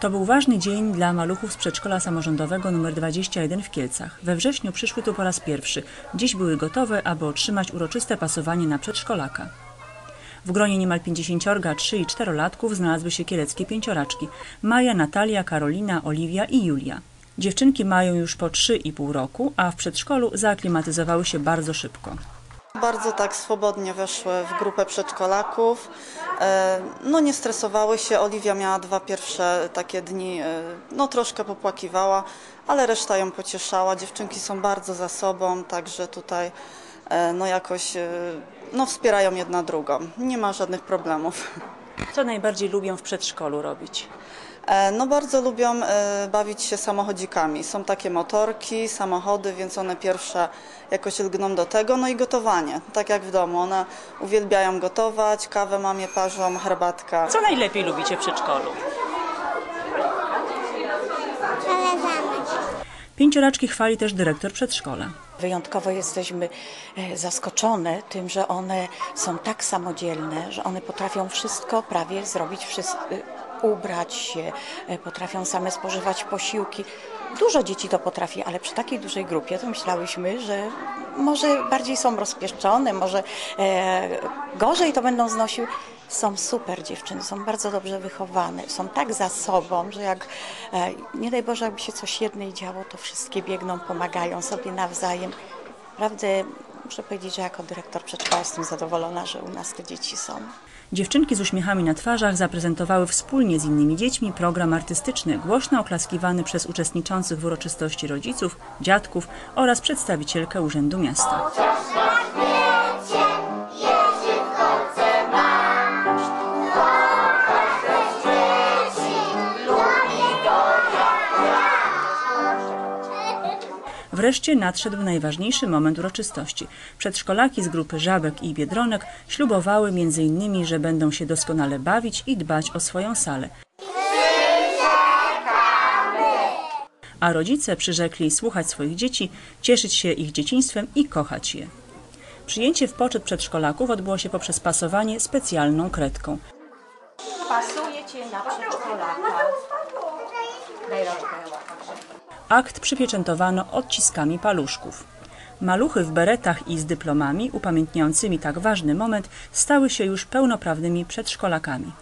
To był ważny dzień dla maluchów z przedszkola samorządowego nr 21 w Kielcach. We wrześniu przyszły tu po raz pierwszy. Dziś były gotowe, aby otrzymać uroczyste pasowanie na przedszkolaka. W gronie niemal 50, 3 i 4 latków znalazły się kieleckie pięcioraczki. Maja, Natalia, Karolina, Oliwia i Julia. Dziewczynki mają już po 3,5 roku, a w przedszkolu zaaklimatyzowały się bardzo szybko. Bardzo tak swobodnie weszły w grupę przedszkolaków. E, No nie stresowały się. Oliwia miała dwa pierwsze takie dni, e, no troszkę popłakiwała, ale reszta ją pocieszała. Dziewczynki są bardzo za sobą, także tutaj e, no jakoś no wspierają jedna drugą. Nie ma żadnych problemów. Co najbardziej lubią w przedszkolu robić? E, No bardzo lubią e, bawić się samochodzikami. Są takie motorki, samochody, więc one pierwsze jakoś lgną do tego. No i gotowanie, tak jak w domu. One uwielbiają gotować, kawę mamie parzą, herbatka. Co najlepiej lubicie w przedszkolu? Pięcioraczki chwali też dyrektor przedszkola. Wyjątkowo jesteśmy e, zaskoczone tym, że one są tak samodzielne, że one potrafią wszystko prawie zrobić, wszystko, ubrać się, e, potrafią same spożywać posiłki. Dużo dzieci to potrafi, ale przy takiej dużej grupie to myślałyśmy, że może bardziej są rozpieszczone, może e, gorzej to będą znosiły. Są super dziewczyny, są bardzo dobrze wychowane, są tak za sobą, że jak e, nie daj Boże, jakby się coś jednej działo, to wszystkie biegną, pomagają sobie nawzajem. Naprawdę muszę powiedzieć, że jako dyrektor przedszkola jestem zadowolona, że u nas te dzieci są. Dziewczynki z uśmiechami na twarzach zaprezentowały wspólnie z innymi dziećmi program artystyczny, głośno oklaskiwany przez uczestniczących w uroczystości rodziców, dziadków oraz przedstawicielkę Urzędu Miasta. Wreszcie nadszedł najważniejszy moment uroczystości. Przedszkolaki z grupy Żabek i Biedronek ślubowały m.in., że będą się doskonale bawić i dbać o swoją salę. A rodzice przyrzekli słuchać swoich dzieci, cieszyć się ich dzieciństwem i kochać je. Przyjęcie w poczet przedszkolaków odbyło się poprzez pasowanie specjalną kredką. Pasuje Cię na przedszkolaka. Akt przypieczętowano odciskami paluszków. Maluchy w beretach i z dyplomami upamiętniającymi tak ważny moment stały się już pełnoprawnymi przedszkolakami.